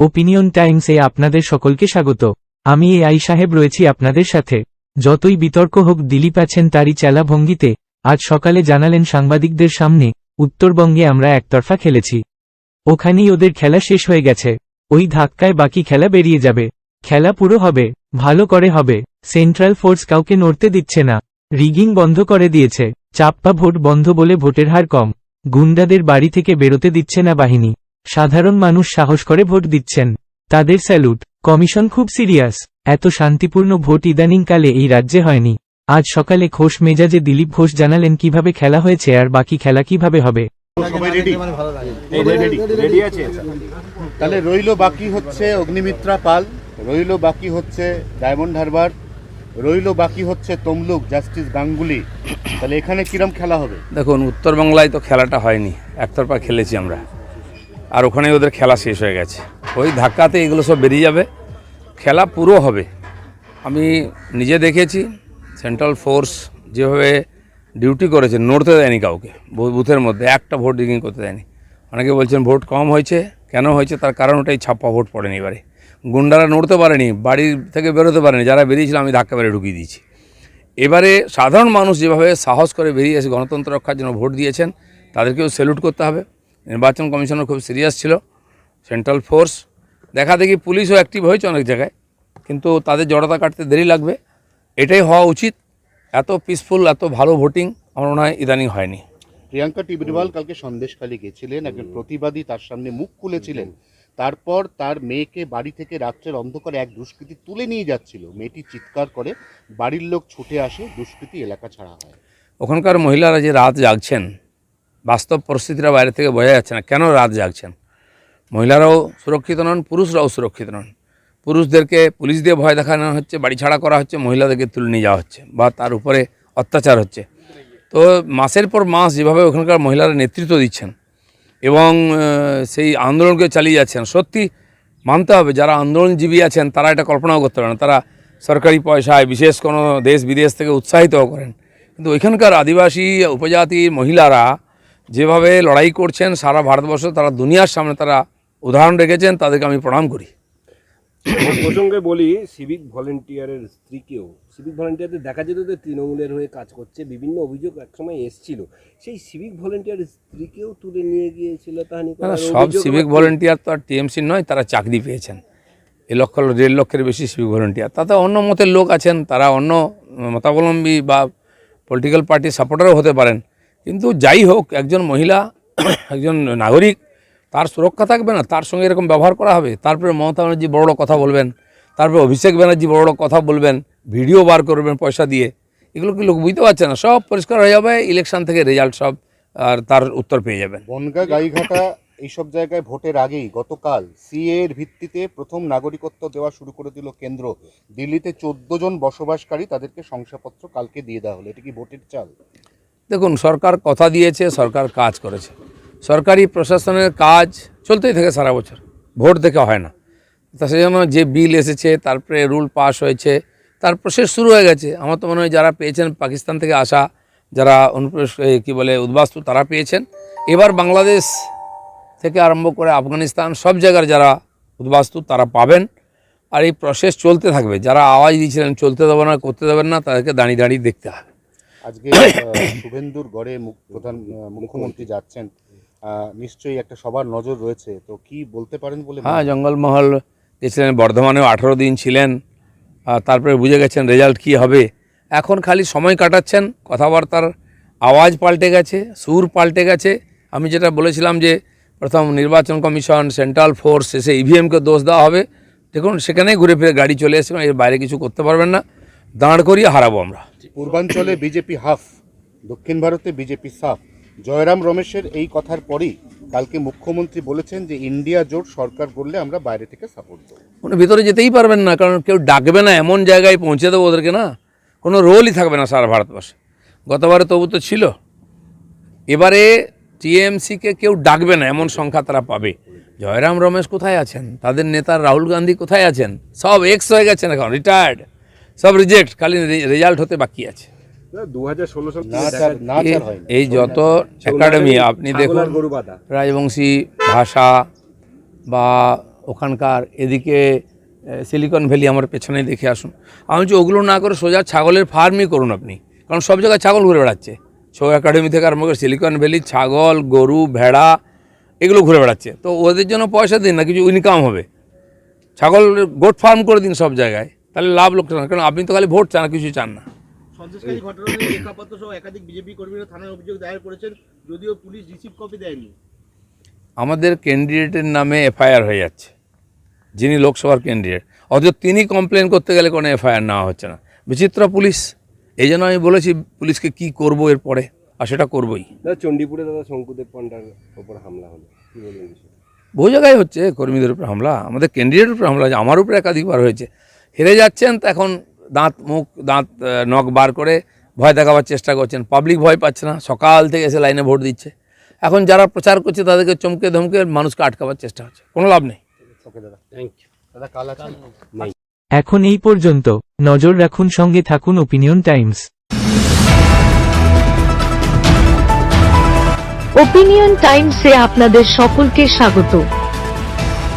Opinion টাইমসে আপনাদের সকলকে স্বাগত। আমি এ আই সাহেব রয়েছি আপনাদের সাথে। যতই বিতর্ক হোক, দিলীপ আছেন তারই চেলা ভঙ্গিতে। আজ সকালে জানালেন সাংবাদিকদের সামনে, উত্তরবঙ্গে আমরা একতরফা খেলেছি। ওখানেই ওদের খেলা শেষ হয়ে গেছে। ওই ধাক্কায় বাকি খেলা বেরিয়ে যাবে। খেলা পুরো হবে, ভালো করে হবে। সেন্ট্রাল ফোর্স কাউকে নড়তে দিচ্ছে না। রিগিং বন্ধ করে দিয়েছে। চাপ্পা ভোট বন্ধ বলে ভোটের হার কম। গুন্ডাদের বাড়ি থেকে বেরোতে দিচ্ছে না বাহিনী। সাধারণ মানুষ সাহস করে ভোট দিচ্ছেন। তাদের স্যালুট কমিশন খুব সিরিয়াস। এত শান্তিপূর্ণ ভোট ইদানিংকালে এই রাজ্যে হয়নি। আজ সকালে ঘোষ মেজাজে দিলীপ ঘোষ জানালেন কীভাবে খেলা হয়েছে আর বাকি খেলা কীভাবে হবে। সবাই রেডি রেডি রেডি আছে? তাহলে রইল বাকি হচ্ছে অগ্নিমিত্রা পাল রইল বাকি হচ্ছে ডায়মন্ড হারবার রইল বাকি হচ্ছে তমলুক জাস্টিস গাঙ্গুলি। তাহলে এখানে কিরম খেলা হবে? দেখুন উত্তরবাংলায় তো খেলাটা হয়নি। একতরফা খেলেছি আমরা। আর ওখানে ওদের খেলা শেষ হয়ে গেছে। ওই ধাক্কাতে এগুলো সব বেরিয়ে যাবে। খেলা পুরো হবে। আমি নিজে দেখেছি সেন্ট্রাল ফোর্স যেভাবে ডিউটি করেছে, নড়তে দেয়নি কাউকে বুথের মধ্যে, একটা ভোট ডিগিং করতে দেয়নি। অনেকে বলছেন ভোট কম হয়েছে, কেন হয়েছে? তার কারণ ওটাই, ছাপ্পা ভোট পড়েনি এবারে। গুন্ডারা নড়তে পারেনি বাড়ির থেকে বেরোতে পারেনি, যারা বেরিয়েছিল আমি ধাক্কা মেরে ঢুকিয়ে দিয়েছি। এবারে সাধারণ মানুষ যেভাবে সাহস করে বেরিয়ে এসে গণতন্ত্র রক্ষার জন্য ভোট দিয়েছেন, তাদেরকেও স্যালুট করতে হবে। নির্বাচন কমিশনার খুব সিরিয়াস ছিল সেন্ট্রাল ফোর্স। দেখা দেখি পুলিশও অ্যাক্টিভ হয়েছে অনেক জায়গায় কিন্তু তাদের জড়তা কাটতে দেরি লাগবে। এটাই হওয়া উচিত। এত পিসফুল এত ভালো ভোটিং আমার মনে হয় ইদানিং হয়নি। প্রিয়াঙ্কা টিবরিওয়াল কালকে সন্দেশখালী গেছিলেন একজন প্রতিবাদী তার সামনে মুখ খুলেছিলেন। তারপর তার মেয়েকে বাড়ি থেকে রাত্রের অন্ধকারে এক দুষ্কৃতী তুলে নিয়ে যাচ্ছিল। মেয়েটি চিৎকার করে বাড়ির লোক ছুটে আসে দুষ্কৃতী এলাকা ছাড়া হয়। ওখানকার মহিলারা যে রাত জাগছেন বাস্তব পরিস্থিতিটা বাইরে থেকে বোঝা যাচ্ছে না। কেন রাত জাগছেন? মহিলারাও সুরক্ষিত নন, পুরুষরাও সুরক্ষিত নন। পুরুষদেরকে পুলিশ দিয়ে ভয় দেখানো হচ্ছে, বাড়ি ছাড়া করা হচ্ছে, মহিলাদেরকে তুলে নিয়ে যাওয়া হচ্ছে বা তার উপরে অত্যাচার হচ্ছে। তো মাসের পর মাস যেভাবে ওখানকার মহিলারা নেতৃত্ব দিচ্ছেন এবং সেই আন্দোলনকে চালিয়ে যাচ্ছেন, সত্যি মানতে হবে, যারা আন্দোলনজীবী আছেন, তারা এটা কল্পনাও করতে পারে না। তারা সরকারি পয়সায় বিশেষ কোনো দেশ বিদেশ থেকে উৎসাহিতও করেন। কিন্তু ওইখানকার আদিবাসী, উপজাতি মহিলারা যেভাবে লড়াই করছেন সারা ভারতবর্ষ তারা দুনিয়ার সামনে তারা উদাহরণ রেখেছেন তাদেরকে আমি প্রণাম করি। প্রসঙ্গে বলি সিভিক ভলেন্টিয়ারের স্ত্রীকেও সিভিক ভলেন্টিয়ারদের দেখা যেত যে তৃণমূলের হয়ে কাজ করছে বিভিন্ন অভিযোগ একসময় এসছিল। সেই সিভিক ভলেন্টিয়ারের স্ত্রীকেও তুলে নিয়ে গিয়েছিল না, সব সিভিক ভলেন্টিয়ার তো আর টিএমসি নয় তারা চাকরি পেয়েছেন। এ লক্ষ দেড় লক্ষের বেশি সিভিক ভলেন্টিয়ার তাতে অন্য মতের লোক আছেন তারা অন্য মতাবলম্বী বা পলিটিক্যাল পার্টির সাপোর্টারও হতে পারেন। কিন্তু যাই হোক, একজন মহিলা, একজন নাগরিক, তার সুরক্ষা থাকবে না, তার সঙ্গে এরকম ব্যবহার করা হবে। তারপরে মমতা ব্যানার্জি বড় বড় কথা বলবেন, তারপরে অভিষেক ব্যানার্জি বড় বড় কথা বলবেন, ভিডিও বার করবেন পয়সা দিয়ে। এগুলো কি লোক বুঝতে পারছে না? সব পরিষ্কার হয়ে যাবে ইলেকশন থেকে রেজাল্ট সব, আর তার উত্তর পেয়ে যাবেন। বনগা, গাইঘাটা, এইসব জায়গায় ভোটের আগেই গতকাল সিএ এর ভিত্তিতে প্রথম নাগরিকত্ব দেওয়া শুরু করে দিল কেন্দ্র। দিল্লিতে চোদ্দ জন বসবাসকারী তাদেরকে শংসাপত্র কালকে দিয়ে দেওয়া হলো। এটা কি ভোটের চাল? দেখুন, সরকার কথা দিয়েছে, সরকার কাজ করেছে। সরকারি প্রশাসনের কাজ চলতেই থাকে সারা বছর। ভোট থেকে হয় না। তা সেই জন্য যে বিল এসেছে, তারপরে রুল পাস হয়েছে, তার প্রসেস শুরু হয়ে গেছে। আমার তো মনে হয় যারা পেয়েছেন পাকিস্তান থেকে আসা, যারা অনুপ্রবেশ কী বলে, উদ্বাস্তু, তারা পেয়েছেন। এবার বাংলাদেশ থেকে আরম্ভ করে আফগানিস্তান, সব জায়গার যারা উদ্বাস্তু, তারা পাবেন। আর এই প্রসেস চলতে থাকবে। যারা আওয়াজ দিয়েছিলেন, চলতে দেবে না, করতে দেবেন না, তাদেরকে দাঁড়িয়ে দাঁড়িয়ে দেখতে হবে। আজকে শুভেন্দুর গড়ে প্রধান মুখ্যমন্ত্রী যাচ্ছেন। নিশ্চয়ই একটা সবার নজর রয়েছে। তো কি বলতে পারেন বলে হ্যাঁ জঙ্গলমহল গেছিলেন বর্ধমানেও আঠেরো দিন ছিলেন। তারপরে বুঝে গেছেন রেজাল্ট কি হবে। এখন খালি সময় কাটাচ্ছেন কথাবার্তার আওয়াজ পাল্টে গেছে সুর পাল্টে গেছে। আমি যেটা বলেছিলাম যে প্রথম নির্বাচন কমিশন সেন্ট্রাল ফোর্স এসে ইভিএমকে দোষ দেওয়া হবে। দেখুন সেখানেই ঘুরে ফিরে গাড়ি চলে এসে এর বাইরে কিছু করতে পারবেন না। দাঁড় করিয়ে হারাবো আমরা। পূর্বাঞ্চলে বিজেপি হাফ, দক্ষিণ ভারতে বিজেপি সাফ। জয়রাম রমেশের এই কথার পরেই কালকে মুখ্যমন্ত্রী বলেছেন যে ইন্ডিয়া জোট সরকার করলে আমরা বাইরে থেকে সাপোর্ট দেবো। কোনো ভিতরে যেতেই পারবেন না, কারণ কেউ ডাকবে না, এমন জায়গায় পৌঁছে দেবো ওদেরকে না। কোনো রোলই থাকবে না সারা ভারতবর্ষে। গতবারে তবু তো ছিল। এবারে টিএমসিকে কেউ ডাকবে না, এমন সংখ্যা তারা পাবে। জয়রাম রমেশ কোথায় আছেন? তাদের নেতা রাহুল গান্ধী কোথায় আছেন? সব এক্স হয়ে গেছেন এখন রিটায়ার্ড সব রিজেক্ট খালি রেজাল্ট হতে বাকি আছে। এই যত একাডেমি আপনি দেখুন রাজবংশী ভাষা বা ওখানকার এদিকে সিলিকন ভ্যালি আমার পেছনে দেখে আসুন। আমি বলছি ওগুলো না করে সোজা ছাগলের ফার্মই করুন আপনি। কারণ সব জায়গায় ছাগল ঘুরে বেড়াচ্ছে। ছৌ একাডেমি থেকে আরম্ভ করে সিলিকন ভ্যালি ছাগল গরু ভেড়া এগুলো ঘুরে বেড়াচ্ছে। তো ওদের জন্য পয়সা দিন না কিছু ইনকাম হবে। ছাগল গোট ফার্ম করে দিন সব জায়গায়। তাহলে লাভ লোকসান কারণ আপনি তো খালি ভোট চান আর কিছু চান না। সন্দেশকারী ঘটনায় লেখাপত্র সহ একাধিক বিজেপি কর্মীরা থানায় অভিযোগ দায়ের করেছেন যদিও পুলিশ রিসিভ কপি দেয়নি। আমাদের ক্যান্ডিডেটের নামে এফআইআর হয়ে যাচ্ছে যিনি লোকসভার ক্যান্ডিডেট। অথচ তিনি কমপ্লেন করতে গেলে কোনো এফআইআর নেওয়া হচ্ছে না। বিচিত্র পুলিশ এই জন্য আমি বলেছি পুলিশকে কি করব এরপরে আর সেটা করবই। দাদা চণ্ডীপুরে দাদা শঙ্কুদেব পান্ডার ওপর হামলা হলো কি বলবেন বহু জায়গায় হচ্ছে কর্মীদের উপর হামলা আমাদের ক্যান্ডিডেটের উপর হামলা আমার উপরে একাধিকবার হয়েছে। হেরে যাচ্ছেন তো এখন দাঁত মুখ দাঁত নখ বার করে ভয় দেখাবার চেষ্টা করছেন। পাবলিক ভয় পাচ্ছে না সকাল থেকে এসে লাইনে ভোট দিচ্ছে। এখন যারা প্রচার করছে তাদেরকে চমকে ধমকে মানুষকে আটকাবার চেষ্টা হচ্ছে। কোনো লাভ নেই। দাদা থ্যাংক ইউ দাদা কাল আছে এখন এই পর্যন্ত নজর রাখুন সঙ্গে থাকুন ওপিনিয়ন টাইমস ওপিনিয়ন টাইমসে আপনাদের সকলকে স্বাগত।